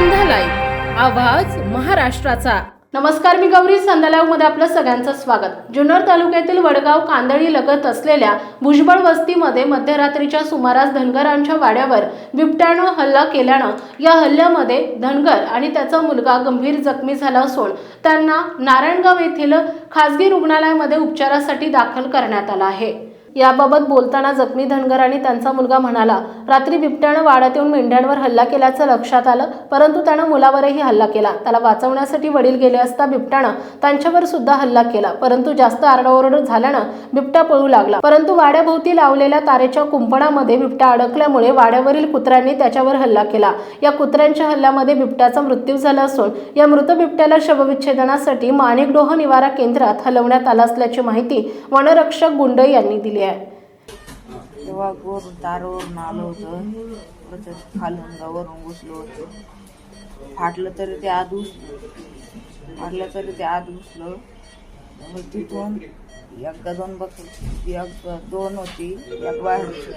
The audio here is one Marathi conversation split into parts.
आवाज महाराष्ट्राचा. नमस्कार मी गौरी मध्ये आपलं सगळ्यांचं स्वागत. जुन्नर तालुक्यातील वडगाव कांदळी लगत असलेल्या भुजबळ वस्तीमध्ये मध्यरात्रीच्या सुमारास धनगरांच्या वाड्यावर बिबट्यानं हल्ला केल्यानं या हल्ल्यामध्ये धनगर आणि त्याचा मुलगा गंभीर जखमी झाला असून त्यांना नारायणगाव येथील खासगी रुग्णालयामध्ये उपचारासाठी दाखल करण्यात आला आहे. याबाबत बोलताना जखमी धनगर आणि त्यांचा मुलगा म्हणाला रात्री बिबट्यानं वाड्यात येऊन मेंढ्यांवर हल्ला केल्याचं लक्षात आलं परंतु त्यानं मुलावरही हल्ला केला. त्याला वाचवण्यासाठी वडील गेले असता बिबट्यानं त्यांच्यावर सुद्धा हल्ला केला परंतु जास्त आरडाओरड झाल्यानं बिबट्या पळू लागला. परंतु वाड्याभोवती लावलेल्या तारेच्या कुंपणामध्ये बिबट्या अडकल्यामुळे वाड्यावरील कुत्र्यांनी त्याच्यावर हल्ला केला. या कुत्र्यांच्या हल्ल्यामध्ये बिबट्याचा मृत्यू झाला असून या मृत बिबट्याला शवविच्छेदनासाठी माणिकडोह निवारा केंद्रात हलवण्यात आला असल्याची माहिती वनरक्षक गुंड यांनी दिली. आहे तेव्हा वरून तारावरून आलं होतं. त्याच्यात खालून गावावरून घुसलो होतो. फाटलं तरी ते आत घुसलं. फाटलं तरी ते आत घुसलं. मग तिथून एकदा दोन बक एक दोन होती एक बाहेर होती.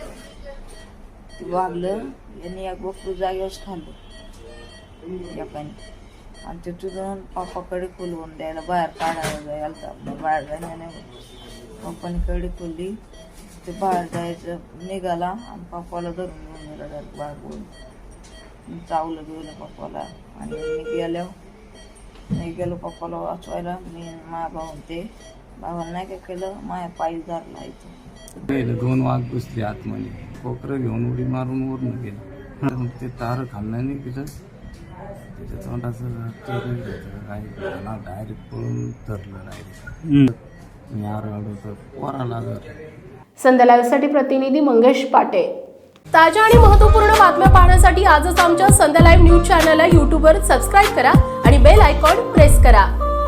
ती वागलं यांनी एक बकरू जागेवरच खाल्लं एकाने. आणि तिथून पप्पाकडे खुलवून द्यायला बाहेर काढायला जायला तर बाहेर जायला नाही पप्पाने कडी खोलली. ते बाहेर जायचं निघाला आणि पप्पाला धरून घेऊन गेला त्यात बाहेर बोलून चावलं गेलं पप्पाला आणि मी गेलो मी गेलो पप्पाला वाचवायला. मी माझ्या भाऊन ते भावाला नाही काय केलं? माझ्या पायी धरला इथं. पहिले दोन वाघ घुसले आतमध्ये. कोकरं घेऊन उडी मारून वरून गेलं. मग ते तार खाल्लं नाही तिथं. त्याच्या तोंडाचं काही डायरेक्ट पळून धरलं डायरेक्ट मी आरडलो तर पोराला धरलं. संध्यालाईव्हसाठी प्रतिनिधी मंगेश पाटे. ताज्या आणि महत्त्वपूर्ण बातम्या पाहण्यासाठी आजच आमच्या संध्या लाईव्ह न्यूज चॅनलला यूट्यूबवर सबस्क्राईब करा आणि बेल आयकॉन प्रेस करा.